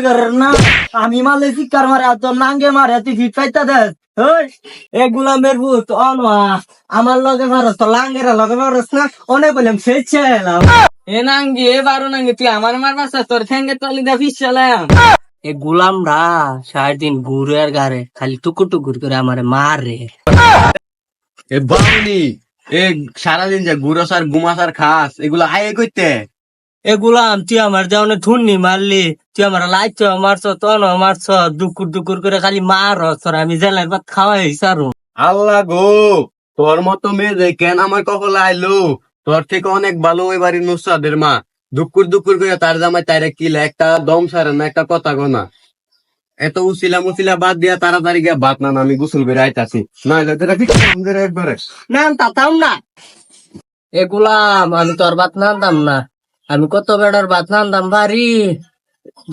ঘরের না, আমি মালে শিকার মারে তোর নাঙ্গে মারে, তুই ফিট পাইতা দেস? এ গুলামের আমার লগে মারস তো লগে না? অনেক ছেলাম এ নাঙ্গি বারো নাঙ্গি, তুই আমার মারবাস তোর দা ফিস এ গুলামরা সারাদিন ঘুরে আর গারে খালি টুকুর টুকুর করে আমারে মারে। এ এ সারাদিন যে গুরস আর গুমাস আর খাস, এগুলো আয়ে করতে এ গুলাম তুই আমার যাওনে ঠুননি মারলি। তুই আমার লাইছ মারছ তন মারছ দুকুর দুকুর করে খালি মার তোর আমি জেলের ভাত খাওয়াই সারু আল্লাহ গো তোর মতো মেয়ে যে কেন আমার কখনো আইলো? তোর থেকে অনেক ভালো ওই বাড়ির নুসাদের মা। দুকুর দুকুর করে তার জামাই তাইরে কিলে একটা দম সারে না একটা কথা গোনা এত উসিলা মুসিলা বাদ দিয়া তাড়াতাড়ি গিয়া বাদ না আমি গোসল করে আইতাছি। না একবারে? না তাতাম না। এ গুলাম আমি তোর ভাত নানতাম না। আমি কত বেড়ার ভাত নানতাম পারি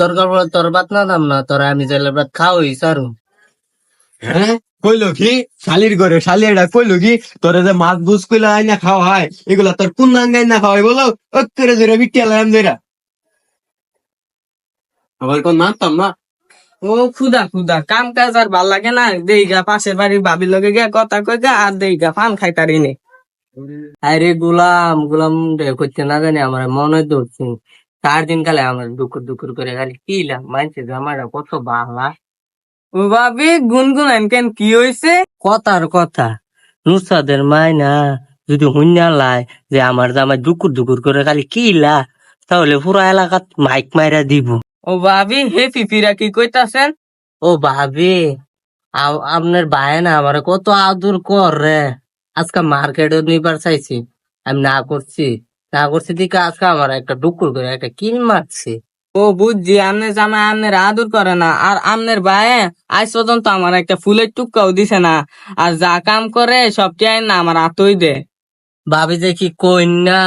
দরকার পড়ে তোর ভাত না দাম না তোরা আমি জেলের ভাত খাওয়াই সারু। হ্যাঁ? কইলো কি? শালির ঘরে শালি এটা কইলো কি? তোর যে মাছ বুঝ কইলা আইনা খাওয়া হয় এগুলা তোর কোন নাঙ্গাই না খাওয়াই বলো? অত্তরে জোরে বিটিয়ালাম জোরা আবার কোন মানতাম না? ও খুদা খুদা কাম কাজ আর ভালো লাগে না। দেইগা পাশের বাড়ির ভাবির লগে গিয়া কথা কই গা আর দেইগা পান খাইতারি নে। আরে গুলাম গুলাম রে করতে না জানি আমার মনে ধরছি। চার দিন কালে আমার দুকুর দুকুর করে খালি কিলাম মানছে যে আমার কত বালা। ও ভাবি গুনগুন কেন? কি হইছে? কথার কথা। নুসাদের মাইনা যদি হুন্যা লাই যে আমার জামাই দুকুর দুকুর করে খালি কিলা তাহলে পুরো এলাকাত মাইক মাইরা দিব। ও ভাবি হে পিপিরা কি কইতাছেন? ও ভাবি আপনার ভাই না আমার কত আদর করে। আজকে মার্কেটে নিবার চাইছি। আমি না করছি না করছি দিকে আজকে আমার একটা ডুকুর করে, একটা কিল মারছি। ও বুঝছি আমনের জামাই আমনের আদর করে না, আর আমনের ভাই আজ পর্যন্ত আমার একটা ফুলের টুকাও দিছে না। আর যা কাম করে সবটাই না, আমার আতই দে। ভাবি কি কই না,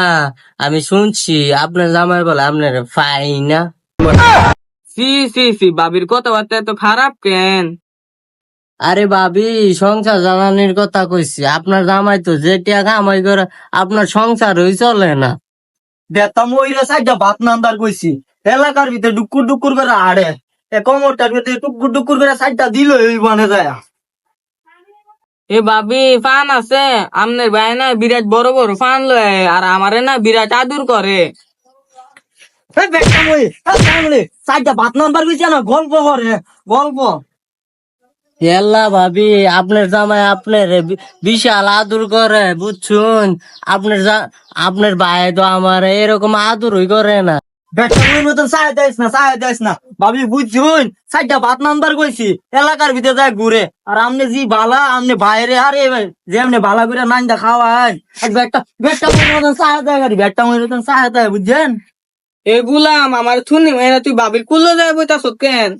আমি শুনছি, আপনার জামাই বলে আপনার ফাই না। সি সি সি বাবির কথাবার্তা এত খারাপ কেন? আরে ভাবি সংসার জ্বালানির কথা কইছি। আপনার জামাই তো যে কামাই করে আপনার সংসার হই চলে না। বেতাম ওইরে সাইডটা ভাত নান্দার কইছি। এলাকার ভিতরে ডুকুর ডুকুর করে আড়ে। এ কমরটার ভিতরে টুকুর ডুকুর করে সাইডটা দিল ওই মানে যায়। এ ভাবি ফান আছে। আমনের ভাই না বিরাট বড় বড় ফান লয় আর আমারে না বিরাট আদর করে। ওই সাইডটা ভাত নান্দার কইছি না গল্প করে গল্প। এল্লা ভাবি, আপনার জামাই আপনার বিশাল আদর করে, বুঝছুন? আপনার আপনার ভাই তো আমার এরকম আদরই করে না। ভাবি, বুঝছুন? ভাত এলাকার ভিতরে যায় ঘুরে। আর আমনে জি বালা, আমনে আরে যে আমনে বালা করে নান্দা খাওয়ায়। আর বেটা বেটা মতন সাহায্য দেয় বুঝছেন এগুলাম আমার থুনি মেয়েরা তুই বাবির কুল্লো যায় বইতা কেন?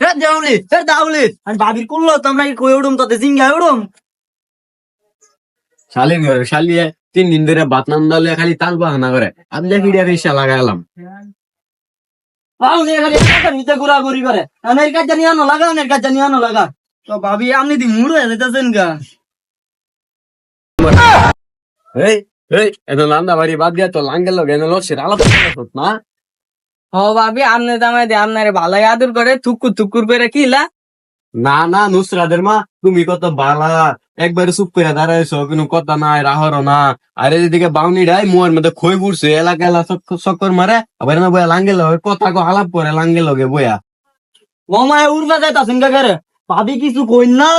হে দেউলি হে দাউলি। আর ভাবির কুল্লো তোমরা কি কই উড়ুম তোতে জিঙ্গা উড়ুম? শালির ঘরে শালিয়ে তিন দিন ধরে বাত নাম দালে খালি তাল বাহানা করে। আমি দেখি রিক্সা লাগাইলাম আউনি এখানে ঘোরাঘুরি করে। আনের কাছে নিয়ে আনো লাগা আনের কাছে নিয়ে আনো লাগা। তো ভাবি আপনি দি মুড়ো যেতেছেন গা। এই এই এত লান্দা বাড়ি বাদ দিয়া তো লাঙ্গেল এনে করত না? ও ভাবি আপনার জামাই দিয়ে আপনার ভালাই আদর করে থুকুর থুকুর করে কিলা না না নুসরাদের মা তুমি কত বালা একবারে চুপ করে দাঁড়াইছো কোনো কথা নাই রাহর না। আরে এদিকে বাউনি ডাই মুয়ের মধ্যে খই পড়ছে এলাকা এলা চক্কর মারে আবার না বয়া লাঙ্গেল লগে কথা কো আলাপ করে লাঙ্গেল লগে বয়া ও মায় উড়বা যাইতাছেন গা করে? ভাবি কিছু কইন না?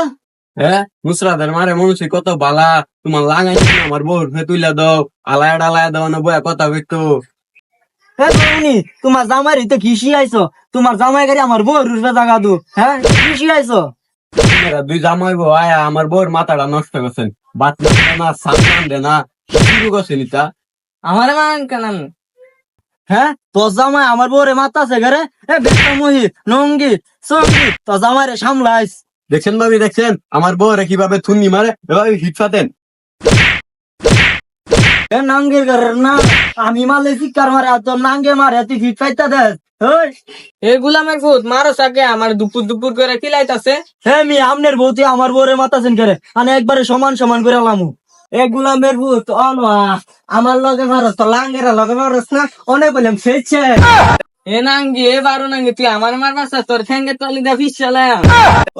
হ্যাঁ নুসরাদের মারে মনুষ্য কত বালা। তোমার লাগাই আমার বউ তুইলা দাও। আলায় ডালায় দাও না বয়া কথা কইতো হে তুমি তোমার জামাই তো ঘিসি আইছো। তোমার জামাই গাড়ি আমার বউ রুজবা জাগা দু। হ্যাঁ ঘিসি আইছো? দুই জামাই বউ আয়া আমার বউর মাথাটা নষ্ট করছেন। বাত না সামনে দে না শুরু করছেন ইতা আমার মান কেন হ্যাঁ তোর জামাই আমার বউরে মাতাছে ঘরে? এ বেটা মহি নঙ্গি সঙ্গি তোর জামাই রে সামলাইস। দেখছেন ভাবি দেখছেন? আমার বউরে কীভাবে থুন্নি মারে? এভাবে হিট ফাতেন এ নাঙ্গের ঘরের না আমি মালে শিকার মারে আর তোর নাঙ্গে মারে তুই ফিট পাইতা দেস এ গুলামের ভূত মারো সাকে আমার দুপুর দুপুর করে খিলাইতাছে। হে মি আমনের বউতে আমার বউরে মাতাছেন করে? আমি একবারে সমান সমান করে লামু। এ গুলামের ভূত অনওয়া আমার লগে মারস তো লাঙ্গের লগে মারস না অনেক বললাম সেই এ নাঙ্গি এ বারো নাঙ্গি তুই আমার মার বাসা তোর ঠ্যাঙ্গে তলি দা ফিস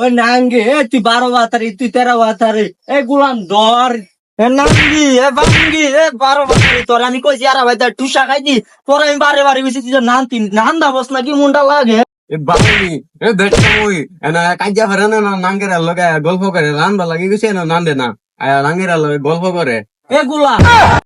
ওই নাঙ্গে এ তুই বারো বাতারি তুই তেরো বাতারি এ গুলাম ধর। এ নাঙ্গি এ বাঙ্গি এ বারো বাতারি তোর আমি কইছি আর ভাই তার টুসা খাই দি তোর আমি বারে বারে কইছি তুই নান তিন নান দাবস নাকি মুন্ডা লাগে? এ বাবুনি এ দেখতে মই এনা কাজ্যা ফেরে না নাঙ্গের লগে গল্প করে রান ভালো লাগে গেছে না নান দে না আয়া নাঙ্গের লগে গল্প করে। এ গুলা